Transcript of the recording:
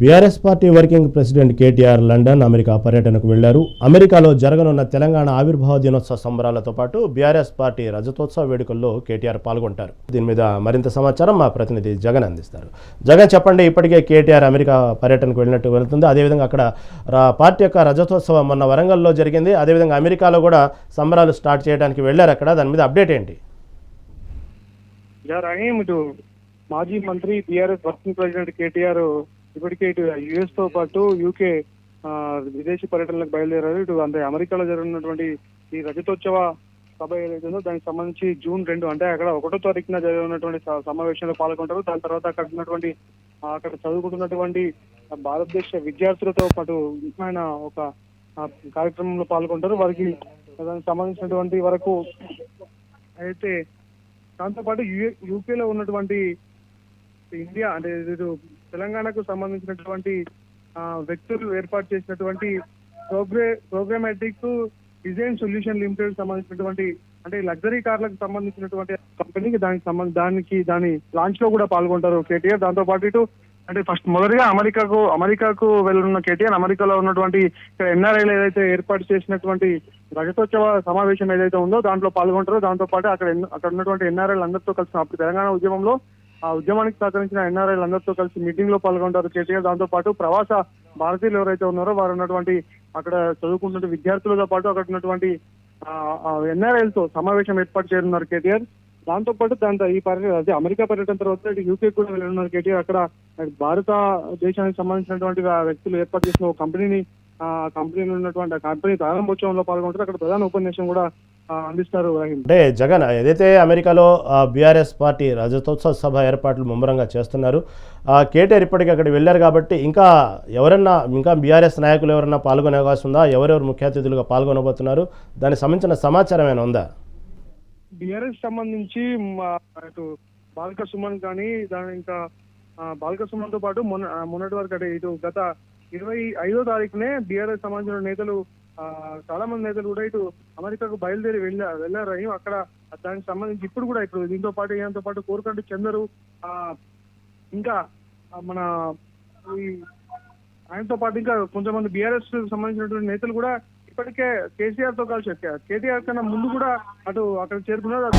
BRS party working president KTR London America పర్యటనకు వెళ్ళారు అమెరికాలో జరగనున్న తెలంగాణ ఆవిర్భావ దినోత్సవ సంబరాలతో పాటు బీఆర్ఎస్ పార్టీ రజతోత్సవ వేడుకల్లో కేటీఆర్ పాల్గొంటారు. దీని మీద మరింత సమాచారం మా ప్రతినిధి జగన్ అందిస్తారు. జగన్ చెప్పండి ఇప్పటికే కేటీఆర్ అమెరికా పర్యటనకు వెళ్ళినట్టు వెళుతుంది. అదేవిధంగా అక్కడ పార్టీ యొక్క రజతోత్సవం మొన్న వరంగల్లో జరిగింది. అదేవిధంగా అమెరికాలో కూడా సంబరాలు స్టార్ట్ చేయడానికి వెళ్ళారు అక్కడ. దాని మీద అప్డేట్ ఏంటి? మాజీ మంత్రి బీఆర్ఎస్ వర్కింగ్ ప్రెసిడెంట్ కేటీఆర్ ఇప్పటికే ఇటు యుఎస్తో పాటు యూకే విదేశీ పర్యటనలకు బయలుదేరారు ఇటు అంటే అమెరికాలో జరిగినటువంటి ఈ రజతోత్సవ సభ ఏదైతే దానికి సంబంధించి జూన్ రెండు అంటే అక్కడ ఒకటో తారీఖున జరిగినటువంటి సమావేశంలో పాల్గొంటారు దాని తర్వాత అక్కడ ఉన్నటువంటి అక్కడ చదువుకుంటున్నటువంటి భారతదేశ విద్యార్థులతో పాటు ఆయన ఒక కార్యక్రమంలో పాల్గొంటారు వారికి దానికి సంబంధించినటువంటి వరకు అయితే దాంతోపాటు యుఏ యూకేలో ఉన్నటువంటి ఇండియా అంటే ఇటు తెలంగాణకు సంబంధించినటువంటి ఆ, వ్యక్తులు ఏర్పాటు చేసినటువంటి ప్రోగ్రే ప్రోగ్రామాటిక్ డిజైన్ సొల్యూషన్ లిమిటెడ్ సంబంధించినటువంటి అంటే లగ్జరీ కార్లకు సంబంధించినటువంటి కంపెనీకి దానికి సంబంధ దానికి దాని లాంచ్లో కూడా పాల్గొంటారు కేటీఆర్. దాంతో పాటు ఇటు అంటే ఫస్ట్ మొదటిగా అమెరికాకు అమెరికాకు వెళ్ళనున్న కేటీఆర్ అమెరికాలో ఉన్నటువంటి ఇక్కడ ఎన్ఆర్ఐలు ఏదైతే ఏర్పాటు చేసినటువంటి రజతోత్సవ సమావేశం ఏదైతే ఉందో దాంట్లో పాల్గొంటారో దాంతో పాటు అక్కడ అక్కడ ఉన్నటువంటి ఎన్ఆర్ఐలు అందరితో కలిసి అప్పుడు తెలంగాణ ఉద్యమంలో ఆ ఉద్యమానికి సహకరించిన ఎన్ఆర్ఐలు అందరితో కలిసి మీటింగ్లో పాల్గొంటారు. కేటీఆర్ దాంతో పాటు ప్రవాస భారతీయులు ఎవరైతే ఉన్నారో వారు ఉన్నటువంటి అక్కడ చదువుకుంటున్న విద్యార్థులతో పాటు అక్కడ ఉన్నటువంటి ఎన్ఆర్ఐలతో సమావేశం ఏర్పాటు చేయనున్నారు కేటీఆర్. దాంతో పాటు దాంతో ఈ పర్యటన అదే అమెరికా పర్యటన తర్వాత యూకే కూడా వెళ్ళనున్నారు కేటీఆర్. అక్కడ భారత దేశానికి సంబంధించినటువంటి వ్యక్తులు ఏర్పాటు చేసిన ఒక కంపెనీని ఆ కంపెనీలో ఉన్నటువంటి ఆ కంపెనీ ప్రారంభోత్సవంలో పాల్గొంటారు. అక్కడ ప్రధాన ఉపన్యాసం కూడా అందిస్తారు అంటే జగన్ ఏదైతే అమెరికాలో బీఆర్ఎస్ పార్టీ రజతోత్సవ సభ ఏర్పాట్లు ముమ్మరంగా చేస్తున్నారు కేటీఆర్ ఇప్పటికీ అక్కడ వెళ్ళారు కాబట్టి ఇంకా ఎవరన్నా ఇంకా బీఆర్ఎస్ నాయకులు ఎవరన్నా పాల్గొనే అవకాశం ఉందా? ఎవరెవరు ముఖ్య అతిథులుగా పాల్గొనబోతున్నారు? దానికి సంబంధించిన సమాచారం ఏమైనా ఉందా? బీఆర్ఎస్ సంబంధించి బాలక సుమన్ కానీ దాని ఇంకా ఆ, బాలక సుమన్తో పాటు మొన్న మొన్నటి వరకు అంటే ఇటు గత ఇరవై ఐదో తారీఖునే బీఆర్ఎస్ సంబంధించిన నేతలు ఆ, చాలా మంది నేతలు కూడా ఇటు అమెరికాకు బయలుదేరి వెళ్ళా వెళ్ళారు వెళ్ళారని అక్కడ దానికి సంబంధించి ఇప్పుడు కూడా ఇప్పుడు దీంతో పాటు ఈయనతో పాటు కోరుకంటి చందరు ఆ, ఇంకా మన ఈ ఆయనతో పాటు ఇంకా కొంతమంది బీఆర్ఎస్ సంబంధించినటువంటి నేతలు కూడా ఇప్పటికే కేసీఆర్తో కలిసి కేటీఆర్ కన్నా ముందు కూడా అటు అక్కడ చేరుకున్నారు.